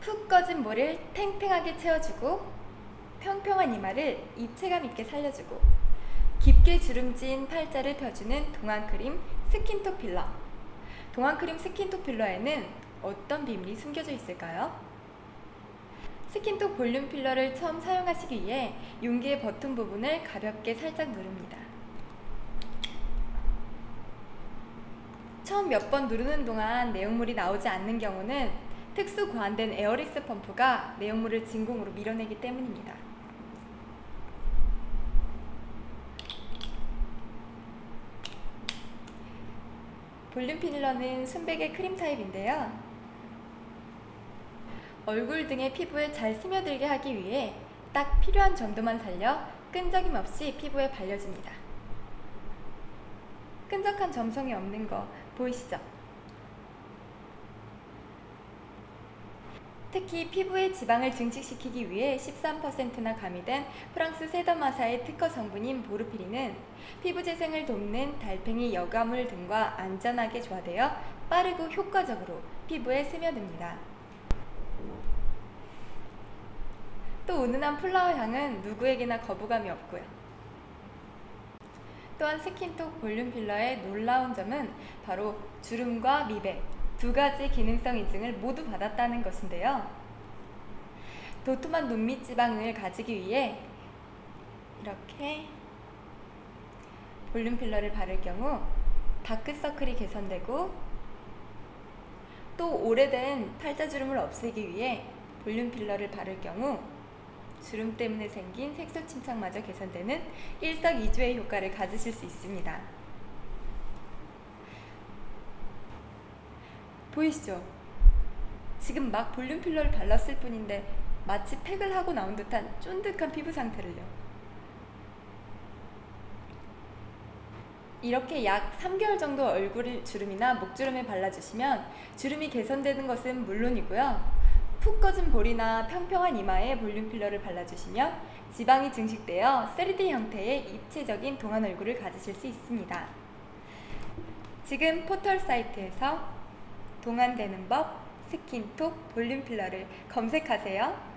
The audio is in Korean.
푹 꺼진 볼을 탱탱하게 채워주고 평평한 이마를 입체감 있게 살려주고 깊게 주름진 팔자를 펴주는 동안크림 스킨톡 필러 동안크림 스킨톡 필러에는 어떤 비밀이 숨겨져 있을까요? 스킨톡 볼륨 필러를 처음 사용하시기 위해 용기의 버튼 부분을 가볍게 살짝 누릅니다. 처음 몇 번 누르는 동안 내용물이 나오지 않는 경우는 특수 고안된 에어리스 펌프가 내용물을 진공으로 밀어내기 때문입니다. 볼륨 필러는 순백의 크림 타입인데요. 얼굴 등의 피부에 잘 스며들게 하기 위해 딱 필요한 정도만 살려 끈적임 없이 피부에 발려줍니다. 끈적한 점성이 없는 거 보이시죠? 특히 피부의 지방을 증식시키기 위해 13%나 가미된 프랑스 세더마사의 특허 성분인 보르피린은 피부 재생을 돕는 달팽이 여과물 등과 안전하게 조화되어 빠르고 효과적으로 피부에 스며듭니다. 또 은은한 플라워 향은 누구에게나 거부감이 없고요. 또한 스킨톡 볼륨 필러의 놀라운 점은 바로 주름과 미백 두 가지 기능성 인증을 모두 받았다는 것인데요. 도톰한 눈밑 지방을 가지기 위해 이렇게 볼륨 필러를 바를 경우 다크서클이 개선되고 또 오래된 팔자주름을 없애기 위해 볼륨 필러를 바를 경우 주름 때문에 생긴 색소 침착마저 개선되는 일석이조의 효과를 가지실 수 있습니다. 보이시죠? 지금 막 볼륨 필러를 발랐을 뿐인데 마치 팩을 하고 나온 듯한 쫀득한 피부 상태를요. 이렇게 약 3개월 정도 얼굴 주름이나 목주름에 발라주시면 주름이 개선되는 것은 물론이고요. 푹 꺼진 볼이나 평평한 이마에 볼륨 필러를 발라주시면 지방이 증식되어 3D 형태의 입체적인 동안 얼굴을 가지실 수 있습니다. 지금 포털 사이트에서 동안되는 법 스킨톡 볼륨 필러를 검색하세요.